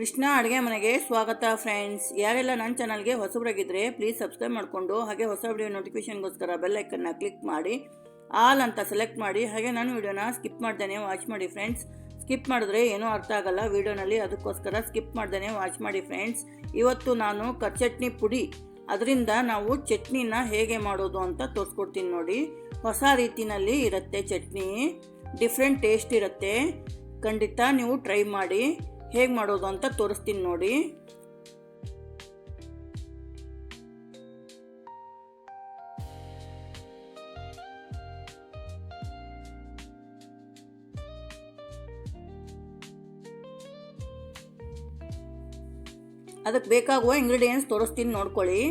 ಕೃಷ್ಣ ಅಡುಗೆ ಮನೆಗೆ ಸ್ವಾಗತ ಫ್ರೆಂಡ್ಸ್. ಯಾರೆಲ್ಲ ನನ್ನ ಚಾನಲ್ಗೆ ಹೊಸಬ್ರಾಗಿದ್ದರೆ ಪ್ಲೀಸ್ ಸಬ್ಸ್ಕ್ರೈಬ್ ಮಾಡಿಕೊಂಡು, ಹಾಗೆ ಹೊಸ ವಿಡಿಯೋ ನೋಟಿಫಿಕೇಷನ್ಗೋಸ್ಕರ ಬೆಲ್ ಐಕನ್ನ ಕ್ಲಿಕ್ ಮಾಡಿ ಆಲ್ ಅಂತ ಸೆಲೆಕ್ಟ್ ಮಾಡಿ, ಹಾಗೆ ನಾನು ವಿಡಿಯೋನ ಸ್ಕಿಪ್ ಮಾಡ್ದೇನೆ ವಾಚ್ ಮಾಡಿ ಫ್ರೆಂಡ್ಸ್ ಸ್ಕಿಪ್ ಮಾಡಿದ್ರೆ ಏನೂ ಅರ್ಥ ಆಗಲ್ಲ ವಿಡಿಯೋನಲ್ಲಿ ಅದಕ್ಕೋಸ್ಕರ ಸ್ಕಿಪ್ ಮಾಡ್ದೇನೆ ವಾಚ್ ಮಾಡಿ ಫ್ರೆಂಡ್ಸ್ ಇವತ್ತು ನಾನು ಕರ್ಚಟ್ನಿ ಪುಡಿ, ಅದರಿಂದ ನಾವು ಚಟ್ನಿನ ಹೇಗೆ ಮಾಡೋದು ಅಂತ ತೋರಿಸ್ಕೊಡ್ತೀನಿ ನೋಡಿ. ಹೊಸ ರೀತಿನಲ್ಲಿ ಇರುತ್ತೆ ಚಟ್ನಿ ಡಿಫ್ರೆಂಟ್ ಟೇಸ್ಟ್ ಇರುತ್ತೆ. ಖಂಡಿತ ನೀವು ಟ್ರೈ ಮಾಡಿ. ಹೇಗೆ ಮಾಡೋದು ಅಂತ ತೋರಿಸ್ತೀನಿ ನೋಡಿ. ಅದಕ್ಕೆ ಬೇಕಾಗುವ ಇಂಗ್ರೀಡಿಯೆಂಟ್ಸ್ ತೋರಿಸ್ತೀನಿ ನೋಡ್ಕೊಳ್ಳಿ.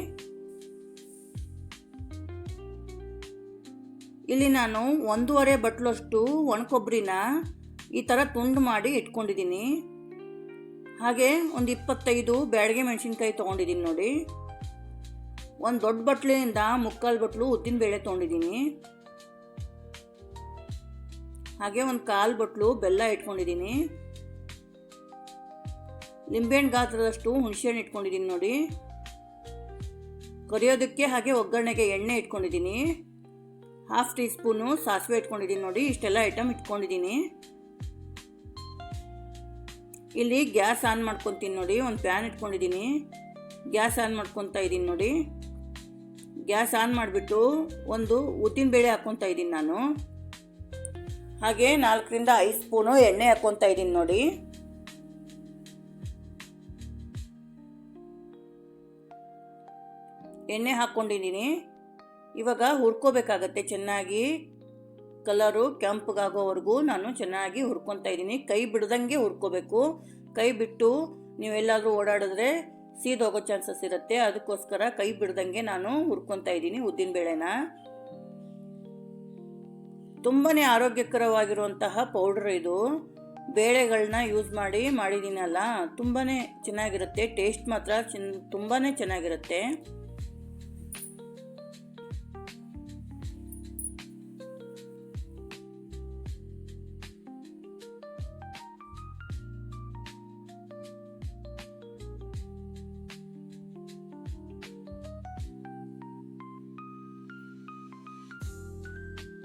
ಇಲ್ಲಿ ನಾನು ಒಂದೂವರೆ ಬಟ್ಲಷ್ಟು ಒಣಕೊಬ್ಬರಿನ ಈ ಥರ ತುಂಡು ಮಾಡಿ ಇಟ್ಕೊಂಡಿದ್ದೀನಿ. ಹಾಗೆ ಒಂದು ಇಪ್ಪತ್ತೈದು ಬ್ಯಾಡಗೆ ಮೆಣಸಿನ್ಕಾಯಿ ತೊಗೊಂಡಿದ್ದೀನಿ ನೋಡಿ. ಒಂದು ದೊಡ್ಡ ಬಟ್ಲಿನಿಂದ ಮುಕ್ಕಾಲು ಬಟ್ಲು ಉದ್ದಿನಬೇಳೆ ತೊಗೊಂಡಿದ್ದೀನಿ ಹಾಗೆ ಒಂದು ಕಾಲು ಬಟ್ಲು ಬೆಲ್ಲ ಇಟ್ಕೊಂಡಿದ್ದೀನಿ ಲಿಂಬೆಹಣ್ಣು ಗಾತ್ರದಷ್ಟು ಹುಣಸೆಹಣ್ಣು ಇಟ್ಕೊಂಡಿದ್ದೀನಿ ನೋಡಿ. ಕರಿಯೋದಕ್ಕೆ ಹಾಗೆ ಒಗ್ಗರಣೆಗೆ ಎಣ್ಣೆ ಇಟ್ಕೊಂಡಿದ್ದೀನಿ ಹಾಫ್ ಟೀ ಸ್ಪೂನು ಸಾಸಿವೆ ಇಟ್ಕೊಂಡಿದ್ದೀನಿ ನೋಡಿ, ಇಷ್ಟೆಲ್ಲ ಐಟಮ್ ಇಟ್ಕೊಂಡಿದ್ದೀನಿ ಇಲ್ಲಿ ಗ್ಯಾಸ್ ಆನ್ ಮಾಡ್ಕೊತೀನಿ ನೋಡಿ, ಒಂದು ಪ್ಯಾನ್ ಇಟ್ಕೊಂಡಿದ್ದೀನಿ ಗ್ಯಾಸ್ ಆನ್ ಮಾಡ್ಕೊತಾ ಇದ್ದೀನಿ ನೋಡಿ. ಗ್ಯಾಸ್ ಆನ್ ಮಾಡಿಬಿಟ್ಟು ಒಂದು ಉದ್ದಿನಬೇಳೆ ಹಾಕ್ಕೊತಾ ಇದ್ದೀನಿ ನಾನು. ಹಾಗೆ ನಾಲ್ಕರಿಂದ ಐದು ಸ್ಪೂನು ಎಣ್ಣೆ ಹಾಕ್ಕೊತಾ ಇದ್ದೀನಿ ನೋಡಿ. ಎಣ್ಣೆ ಹಾಕ್ಕೊಂಡಿದ್ದೀನಿ ಇವಾಗ ಹುರ್ಕೋಬೇಕಾಗತ್ತೆ ಚೆನ್ನಾಗಿ. ಕಲರು ಕೆಂಪಗಾಗೋವರೆಗೂ ನಾನು ಚೆನ್ನಾಗಿ ಹುರ್ಕೊತಾ ಇದ್ದೀನಿ. ಕೈ ಬಿಡ್ದಂಗೆ ಹುರ್ಕೋಬೇಕು. ಕೈ ಬಿಟ್ಟು ನೀವೆಲ್ಲಾದರೂ ಓಡಾಡಿದ್ರೆ ಸೀದೋಗೋ ಚಾನ್ಸಸ್ ಇರುತ್ತೆ. ಅದಕ್ಕೋಸ್ಕರ ಕೈ ಬಿಡ್ದಂಗೆ ನಾನು ಹುರ್ಕೊತಾ ಇದ್ದೀನಿ ಉದ್ದಿನಬೇಳೆನ ತುಂಬಾ ಆರೋಗ್ಯಕರವಾಗಿರುವಂತಹ ಪೌಡ್ರ್ ಇದು. ಬೇಳೆಗಳನ್ನ ಯೂಸ್ ಮಾಡಿ ಮಾಡಿದ್ದೀನಲ್ಲ ತುಂಬಾ ಚೆನ್ನಾಗಿರುತ್ತೆ. ಟೇಸ್ಟ್ ಮಾತ್ರ ಚೆನ್ನ ತುಂಬಾ ಚೆನ್ನಾಗಿರುತ್ತೆ.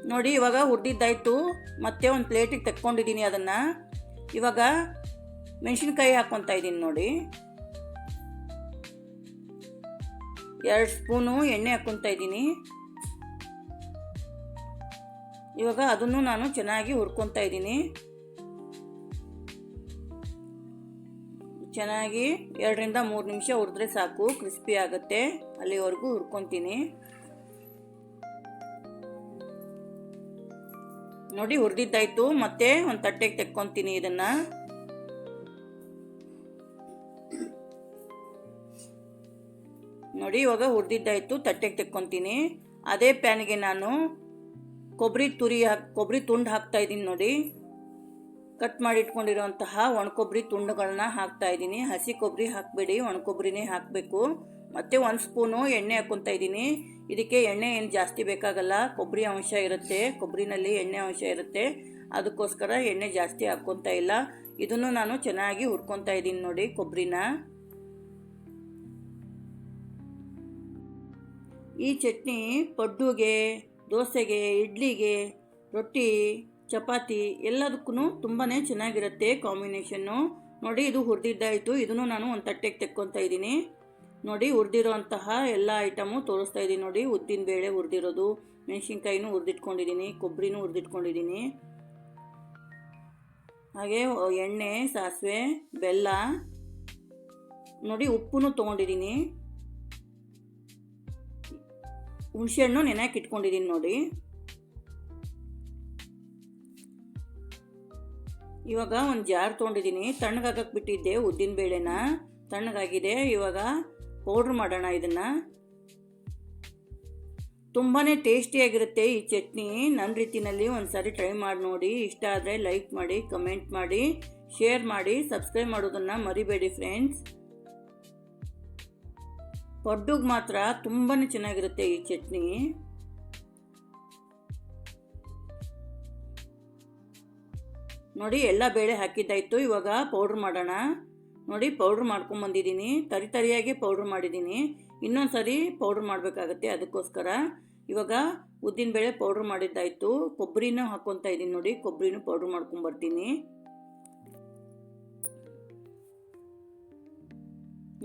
ನೋಡಿ, ಇವಾಗ ಹುರಿದಿದ್ದಾಯ್ತು. ಮತ್ತೆ ಒಂದು ಪ್ಲೇಟಿಗೆ ತಕ್ಕೊಂಡಿದ್ದೀನಿ ಅದನ್ನು. ಇವಾಗ ಮೆಣಸಿನ್ಕಾಯಿ ಹಾಕ್ಕೊತಾ ಇದ್ದೀನಿ ನೋಡಿ. ಎರಡು ಸ್ಪೂನು ಎಣ್ಣೆ ಹಾಕ್ಕೊತಾ ಇದ್ದೀನಿ. ಇವಾಗ ಅದನ್ನು ನಾನು ಚೆನ್ನಾಗಿ ಹುರ್ಕೊತಾ ಇದ್ದೀನಿ. ಚೆನ್ನಾಗಿ ಎರಡರಿಂದ ಮೂರು ನಿಮಿಷ ಹುರಿದ್ರೆ ಸಾಕು, ಕ್ರಿಸ್ಪಿ ಆಗುತ್ತೆ. ಅಲ್ಲಿವರೆಗೂ ಹುರ್ಕೊತೀನಿ. ನೋಡಿ ಹುರಿದಿದ್ದಾಯ್ತು, ಮತ್ತೆ ಒಂದು ತಟ್ಟೆಗೆ ತೆಕ್ಕೊಂತೀನಿ ಇದನ್ನ. ನೋಡಿ, ಇವಾಗ ಹುರಿದಿದ್ದಾಯ್ತು, ತಟ್ಟೆಗೆ ತೆಕ್ಕೊಂತೀನಿ. ಅದೇ ಪ್ಯಾನ್ಗೆ ನಾನು ಕೊಬ್ಬರಿ ತುರಿ ಹಾಕಿ ಕೊಬ್ಬರಿ ತುಂಡು ಹಾಕ್ತಾ ಇದ್ದೀನಿ ನೋಡಿ. ಕಟ್ ಮಾಡಿ ಇಟ್ಕೊಂಡಿರೋಂತಹ ಒಣಕೊಬ್ಬರಿ ತುಂಡುಗಳನ್ನ ಹಾಕ್ತಾ ಇದ್ದೀನಿ. ಹಸಿ ಕೊಬ್ಬರಿ ಹಾಕಬೇಡಿ ಒಣಕೊಬ್ಬರಿನೇ ಹಾಕಬೇಕು. ಮತ್ತು ಒಂದು ಸ್ಪೂನು ಎಣ್ಣೆ ಹಾಕ್ಕೊತಾ ಇದ್ದೀನಿ. ಇದಕ್ಕೆ ಎಣ್ಣೆ ಏನು ಜಾಸ್ತಿ ಬೇಕಾಗಲ್ಲ, ಕೊಬ್ಬರಿ ಅಂಶ ಇರುತ್ತೆ, ಕೊಬ್ಬರಿನಲ್ಲಿ ಎಣ್ಣೆ ಅಂಶ ಇರುತ್ತೆ. ಅದಕ್ಕೋಸ್ಕರ ಎಣ್ಣೆ ಜಾಸ್ತಿ ಹಾಕ್ಕೊತಾ ಇಲ್ಲ. ಇದನ್ನು ನಾನು ಚೆನ್ನಾಗಿ ಹುರ್ಕೊತಾ ಇದ್ದೀನಿ ನೋಡಿ ಕೊಬ್ಬರಿನ. ಈ ಚಟ್ನಿ ಪಡ್ಡುಗೆ, ದೋಸೆಗೆ, ಇಡ್ಲಿಗೆ, ರೊಟ್ಟಿ, ಚಪಾತಿ ಎಲ್ಲದಕ್ಕೂ ತುಂಬಾ ಚೆನ್ನಾಗಿರುತ್ತೆ ಕಾಂಬಿನೇಷನ್ನು. ನೋಡಿ ಇದು ಹುರಿದಿದ್ದಾಯಿತು. ಇದನ್ನು ನಾನು ಒಂದು ತಟ್ಟೆಗೆ ತೆಕ್ಕೊತಾ ಇದ್ದೀನಿ. ನೋಡಿ ಹುರಿದಿರೋಂತಹ ಎಲ್ಲ ಐಟಮು ತೋರಿಸ್ತಾ ಇದ್ದೀನಿ ನೋಡಿ. ಉದ್ದಿನ ಬೇಳೆ ಹುರಿದಿರೋದು ಮೆಣಸಿನ್ಕಾಯಿನೂ ಹುರಿದಿಟ್ಕೊಂಡಿದ್ದೀನಿ ಕೊಬ್ಬರಿನೂ ಹುರಿದಿಟ್ಕೊಂಡಿದ್ದೀನಿ ಹಾಗೆ ಎಣ್ಣೆ, ಸಾಸಿವೆ, ಬೆಲ್ಲ, ನೋಡಿ ಉಪ್ಪು ತೊಗೊಂಡಿದ್ದೀನಿ. ಹುಣಸೆಹಣ್ಣು ನೆನೆಯಕ್ಕೆ ಇಟ್ಕೊಂಡಿದ್ದೀನಿ ನೋಡಿ. ಇವಾಗ ಒಂದು ಜಾರ್ ತೊಗೊಂಡಿದ್ದೀನಿ. ತಣ್ಣಗಾಗಕ್ಕೆ ಬಿಟ್ಟಿದ್ದೆ ಉದ್ದಿನ ಬೇಳೆನ. ತಣ್ಣಗಾಗಿದೆ. ಇವಾಗ ಪೌಡ್ರ್ ಮಾಡೋಣ ಇದನ್ನು. ತುಂಬಾ ಟೇಸ್ಟಿಯಾಗಿರುತ್ತೆ ಈ ಚಟ್ನಿ. ನನ್ನ ರೀತಿಯಲ್ಲಿ ಒಂದು ಸಾರಿ ಟ್ರೈ ಮಾಡಿ ನೋಡಿ. ಇಷ್ಟ ಆದರೆ ಲೈಕ್ ಮಾಡಿ, ಕಮೆಂಟ್ ಮಾಡಿ, ಶೇರ್ ಮಾಡಿ, ಸಬ್ಸ್ಕ್ರೈಬ್ ಮಾಡೋದನ್ನು ಮರಿಬೇಡಿ ಫ್ರೆಂಡ್ಸ್. ಪಡ್ಡುಗೆ ಮಾತ್ರ ತುಂಬಾ ಚೆನ್ನಾಗಿರುತ್ತೆ ಈ ಚಟ್ನಿ. ನೋಡಿ, ಎಲ್ಲ ಬೇಳೆ ಹಾಕಿದ್ದಾಯಿತು. ಇವಾಗ ಪೌಡ್ರ್ ಮಾಡೋಣ. ನೋಡಿ ಪೌಡ್ರ್ ಮಾಡ್ಕೊಂಬಂದಿದ್ದೀನಿ. ತರಿ ತರಿಯಾಗಿ ಪೌಡ್ರ್ ಮಾಡಿದ್ದೀನಿ. ಇನ್ನೊಂದು ಸರಿ ಪೌಡ್ರ್ ಮಾಡಬೇಕಾಗತ್ತೆ ಅದಕ್ಕೋಸ್ಕರ. ಇವಾಗ ಉದ್ದಿನ ಬೇಳೆ ಪೌಡ್ರ್ ಮಾಡಿದ್ದಾಯಿತು. ಕೊಬ್ಬರಿನೂ ಹಾಕೊತಾ ಇದ್ದೀನಿ ನೋಡಿ. ಕೊಬ್ಬರಿನೂ ಪೌಡ್ರ್ ಮಾಡ್ಕೊಂಬರ್ತೀನಿ.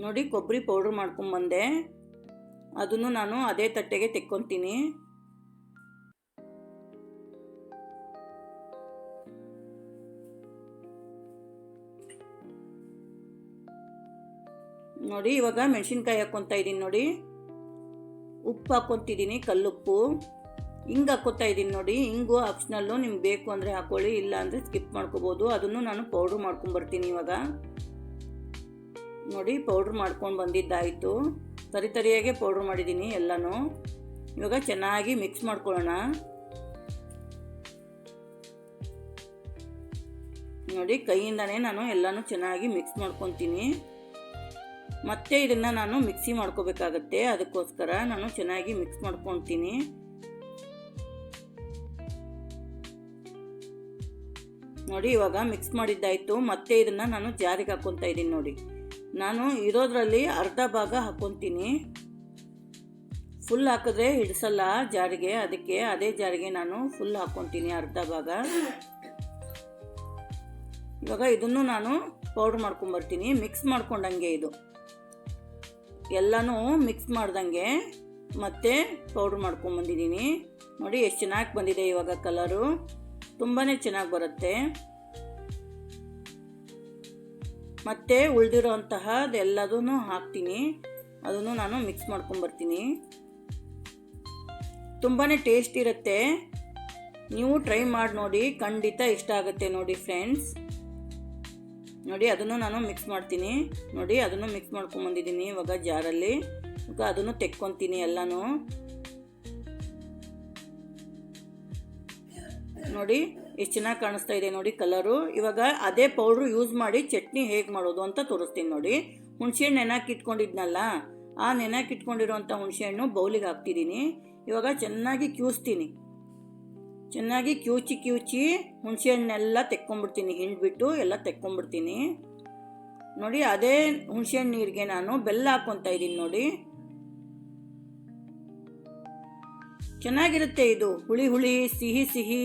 ನೋಡಿ ಕೊಬ್ಬರಿ ಪೌಡ್ರ್ ಮಾಡ್ಕೊಂಬಂದೆ. ಅದನ್ನು ನಾನು ಅದೇ ತಟ್ಟೆಗೆ ತೆಕ್ಕೊತೀನಿ. ನೋಡಿ, ಇವಾಗ ಮೆಣಸಿನ್ಕಾಯಿ ಹಾಕ್ಕೊತಾ ಇದ್ದೀನಿ ನೋಡಿ. ಉಪ್ಪು ಹಾಕ್ಕೊತಿದ್ದೀನಿ ಕಲ್ಲುಪ್ಪು. ಹಿಂಗೆ ಹಾಕ್ಕೊತಾ ಇದ್ದೀನಿ ನೋಡಿ, ಹಿಂಗು ಆಪ್ಷನಲ್ಲು ನಿಮ್ಗೆ ಬೇಕು ಅಂದರೆ ಹಾಕ್ಕೊಳ್ಳಿ ಇಲ್ಲ ಅಂದರೆ ಸ್ಕಿಪ್ ಮಾಡ್ಕೋಬೋದು. ಅದನ್ನು ನಾನು ಪೌಡ್ರ್ ಮಾಡ್ಕೊಂಬರ್ತೀನಿ ಇವಾಗ. ನೋಡಿ ಪೌಡ್ರ್ ಮಾಡ್ಕೊಂಡು ಬಂದಿದ್ದಾಯಿತು. ತರಿ ತರಿಯಾಗೆ ಪೌಡ್ರ್ ಮಾಡಿದ್ದೀನಿ ಎಲ್ಲನೂ. ಇವಾಗ ಚೆನ್ನಾಗಿ ಮಿಕ್ಸ್ ಮಾಡ್ಕೊಳ್ಳೋಣ. ನೋಡಿ, ಕೈಯಿಂದನೇ ನಾನು ಎಲ್ಲನೂ ಚೆನ್ನಾಗಿ ಮಿಕ್ಸ್ ಮಾಡ್ಕೊತೀನಿ. ಮತ್ತೆ ಇದನ್ನು ನಾನು ಮಿಕ್ಸಿ ಮಾಡ್ಕೋಬೇಕಾಗತ್ತೆ. ಅದಕ್ಕೋಸ್ಕರ ನಾನು ಚೆನ್ನಾಗಿ ಮಿಕ್ಸ್ ಮಾಡ್ಕೊತೀನಿ ನೋಡಿ, ಇವಾಗ ಮಿಕ್ಸ್ ಮಾಡಿದ್ದಾಯಿತು. ಮತ್ತೆ ಇದನ್ನು ನಾನು ಜಾರಿಗೆ ಹಾಕ್ಕೊತಾ ಇದ್ದೀನಿ ನೋಡಿ. ನಾನು ಇರೋದ್ರಲ್ಲಿ ಅರ್ಧ ಭಾಗ ಹಾಕ್ಕೊತೀನಿ ಫುಲ್ ಹಾಕಿದ್ರೆ ಹಿಡಿಸಲ್ಲ ಜಾರಿಗೆ. ಅದಕ್ಕೆ ಅದೇ ಜಾರಿಗೆ ನಾನು ಫುಲ್ ಹಾಕ್ಕೊತೀನಿ ಅರ್ಧ ಭಾಗ. ಇವಾಗ ಇದನ್ನು ನಾನು ಪೌಡ್ರ್ ಮಾಡ್ಕೊಂಬರ್ತೀನಿ ಮಿಕ್ಸ್ ಮಾಡ್ಕೊಂಡಂಗೆ ಇದು. ಎಲ್ಲನೂ ಮಿಕ್ಸ್ ಮಾಡ್ದಂಗೆ ಮತ್ತೆ ಪೌಡ್ರ್ ಮಾಡ್ಕೊಂಬಂದಿದ್ದೀನಿ. ನೋಡಿ ಎಷ್ಟು ಚೆನ್ನಾಗಿ ಬಂದಿದೆ ಇವಾಗ ಕಲರು ತುಂಬಾ ಚೆನ್ನಾಗಿ ಬರುತ್ತೆ. ಮತ್ತೆ ಉಳಿದಿರೋ ಎಲ್ಲದೂ ಹಾಕ್ತೀನಿ. ಅದನ್ನು ನಾನು ಮಿಕ್ಸ್ ಮಾಡ್ಕೊಂಬರ್ತೀನಿ. ತುಂಬಾ ಟೇಸ್ಟ್ ಇರುತ್ತೆ. ನೀವು ಟ್ರೈ ಮಾಡಿ ನೋಡಿ, ಖಂಡಿತ ಇಷ್ಟ ಆಗುತ್ತೆ ನೋಡಿ ಫ್ರೆಂಡ್ಸ್ ನೋಡಿ, ಅದನ್ನು ನಾನು ಮಿಕ್ಸ್ ಮಾಡ್ತೀನಿ. ನೋಡಿ, ಅದನ್ನು ಮಿಕ್ಸ್ ಮಾಡ್ಕೊಂಬಂದಿದ್ದೀನಿ ಇವಾಗ ಜಾರಲ್ಲಿ ಇವಾಗ ಅದನ್ನು ತೆಕ್ಕೊತೀನಿ ಎಲ್ಲನೂ. ನೋಡಿ, ಎಷ್ಟು ಚೆನ್ನಾಗಿ ಕಾಣಿಸ್ತಾ ಇದೆ ನೋಡಿ ಕಲರು ಇವಾಗ ಅದೇ ಪೌಡ್ರು ಯೂಸ್ ಮಾಡಿ ಚಟ್ನಿ ಹೇಗೆ ಮಾಡೋದು ಅಂತ ತೋರಿಸ್ತೀನಿ ನೋಡಿ. ಹುಣಸೆಹಣ್ಣು ನೆನಕ್ಕೆ ಇಟ್ಕೊಂಡಿದ್ನಲ್ಲ ಆ ನೆನಕ್ಕೆ ಇಟ್ಕೊಂಡಿರೋಂಥ ಹುಣಸೆಹಣ್ಣು ಬೌಲಿಗೆ ಹಾಕ್ತಿದ್ದೀನಿ ಇವಾಗ ಚೆನ್ನಾಗಿ ಕ್ಯೂಸ್ತೀನಿ. ಚೆನ್ನಾಗಿ ಕ್ಯೂಚಿ ಕ್ಯೂಚಿ ಹುಣಸೆಹಣ್ಣೆಲ್ಲ ತೆಕ್ಕೊಂಡ್ಬಿಡ್ತೀನಿ ಹಿಂಡ್ಬಿಟ್ಟು ಎಲ್ಲ ತೆಕ್ಕೊಂಡ್ಬಿಡ್ತೀನಿ ನೋಡಿ, ಅದೇ ಹುಣಸೆಹಣ್ಣು ನೀರಿಗೆ ನಾನು ಬೆಲ್ಲ ಹಾಕ್ಕೊತಾ ಇದ್ದೀನಿ ನೋಡಿ. ಚೆನ್ನಾಗಿರುತ್ತೆ ಇದು, ಹುಳಿ ಹುಳಿ, ಸಿಹಿ ಸಿಹಿ.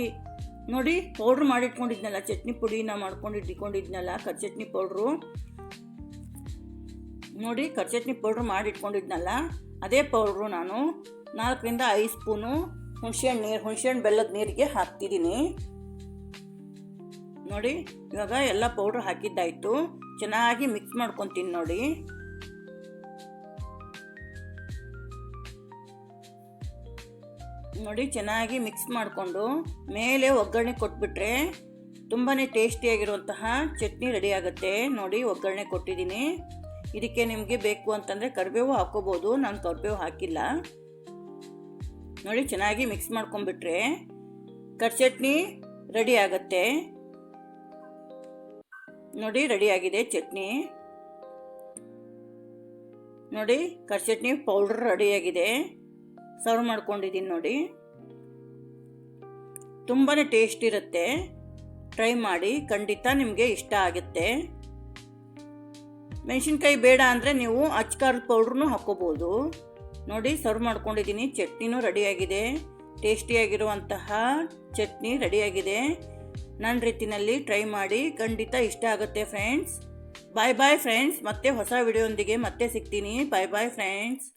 ನೋಡಿ, ಪೌಡ್ರ್ ಮಾಡಿಟ್ಕೊಂಡಿದ್ನಲ್ಲ, ಚಟ್ನಿ ಪುಡಿ ನಾ ಮಾಡ್ಕೊಂಡು ಇಟ್ಕೊಂಡಿದ್ನಲ್ಲ ಕರ್ ಚಟ್ನಿ ಪೌಡ್ರು. ನೋಡಿ ಕರ್ ಚಟ್ನಿ ಪೌಡ್ರ್ ಮಾಡಿಟ್ಕೊಂಡಿದ್ನಲ್ಲ, ಅದೇ ಪೌಡ್ರು ನಾನು. ನಾಲ್ಕರಿಂದ ಐದು ಸ್ಪೂನು ಹುಣಸೆಹಣ್ಣು ನೀರು ಹುಣಸೆಹಣ್ಣು ಬೆಲ್ಲದ ನೀರಿಗೆ ಹಾಕ್ತಿದ್ದೀನಿ ನೋಡಿ, ಇವಾಗ ಎಲ್ಲ ಪೌಡ್ರ್ ಹಾಕಿದ್ದಾಯಿತು. ಚೆನ್ನಾಗಿ ಮಿಕ್ಸ್ ಮಾಡ್ಕೊತೀನಿ ನೋಡಿ. ನೋಡಿ, ಚೆನ್ನಾಗಿ ಮಿಕ್ಸ್ ಮಾಡಿಕೊಂಡು ಮೇಲೆ ಒಗ್ಗರಣೆ ಕೊಟ್ಬಿಟ್ರೆ ತುಂಬಾ ಟೇಸ್ಟಿಯಾಗಿರುವಂತಹ ಚಟ್ನಿ ರೆಡಿ ಆಗುತ್ತೆ. ನೋಡಿ, ಒಗ್ಗರಣೆ ಕೊಟ್ಟಿದ್ದೀನಿ ಇದಕ್ಕೆ ನಿಮಗೆ ಬೇಕು ಅಂತಂದರೆ ಕರಿಬೇವು ಹಾಕೋಬೋದು ನಾನು ಕರಿಬೇವು ಹಾಕಿಲ್ಲ. ನೋಡಿ, ಚೆನ್ನಾಗಿ ಮಿಕ್ಸ್ ಮಾಡ್ಕೊಂಡ್ಬಿಟ್ರೆ ಚಟ್ನಿ ರೆಡಿ ಆಗುತ್ತೆ. ನೋಡಿ ರೆಡಿಯಾಗಿದೆ ಚಟ್ನಿ. ನೋಡಿ ಚಟ್ನಿ ಪೌಡ್ರ್ ರೆಡಿಯಾಗಿದೆ ಸರ್ವ್ ಮಾಡ್ಕೊಂಡಿದ್ದೀನಿ ನೋಡಿ. ತುಂಬಾ ಟೇಸ್ಟ್ ಇರುತ್ತೆ. ಟ್ರೈ ಮಾಡಿ, ಖಂಡಿತ ನಿಮಗೆ ಇಷ್ಟ ಆಗುತ್ತೆ. ಮೆಣಸಿನ್ಕಾಯಿ ಬೇಡ ಅಂದರೆ ನೀವು ಅಚ್ಕಾರದ ಪೌಡ್ರೂ ಹಾಕೋಬೋದು. ನೋಡಿ ಸರ್ವ್ ಮಾಡ್ಕೊಂಡಿದ್ದೀನಿ. ಚಟ್ನಿನೂ ರೆಡಿಯಾಗಿದೆ. ಟೇಸ್ಟಿಯಾಗಿರುವಂತಹ ಚಟ್ನಿ ರೆಡಿಯಾಗಿದೆ. ನನ್ನ ರೀತಿನಲ್ಲಿ ಟ್ರೈ ಮಾಡಿ, ಖಂಡಿತ ಇಷ್ಟ ಆಗುತ್ತೆ ಫ್ರೆಂಡ್ಸ್ ಬಾಯ್ ಬಾಯ್ ಫ್ರೆಂಡ್ಸ್ ಮತ್ತೆ ಹೊಸ ವಿಡಿಯೋಂದಿಗೆ ಮತ್ತೆ ಸಿಗ್ತೀನಿ. ಬಾಯ್ ಬಾಯ್ ಫ್ರೆಂಡ್ಸ್